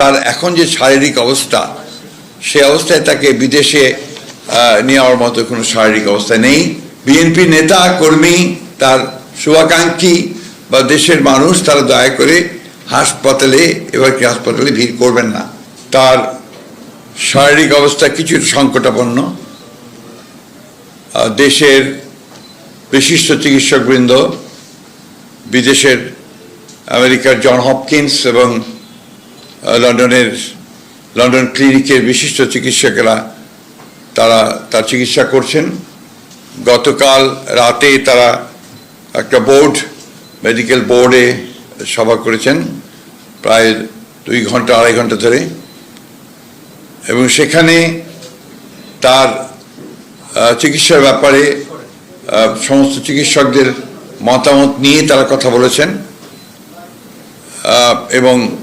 তার এখন যে শারীরিক অবস্থা, সে অবস্থায় তাকে বিদেশে নেওয়ার মতো কোনো শারীরিক অবস্থা নেই। বিএনপি নেতা, কর্মী, তার শুভাকাঙ্ক্ষী বা দেশের মানুষ, তারা দয়া করে হাসপাতালে, এবার কি হাসপাতালে ভিড় করবেন না। তার শারীরিক অবস্থা কিছু সংকটাপন্ন। দেশের বিশিষ্ট চিকিৎসকবৃন্দ, বিদেশের আমেরিকার জন হপকিন্স এবং লন্ডনের, লন্ডন ক্লিনিকের বিশিষ্ট চিকিৎসকেরা তারা, তার চিকিৎসা করছেন। গতকাল রাতে তারা একটা বোর্ড, মেডিকেল বোর্ডে সভা করেছেন, প্রায় দুই ঘণ্টা, আড়াই ঘণ্টা ধরে। এবং সেখানে তার চিকিৎসার ব্যাপারে সমস্ত চিকিৎসকদের মতামত নিয়ে তারা কথা বলেছেন। এবং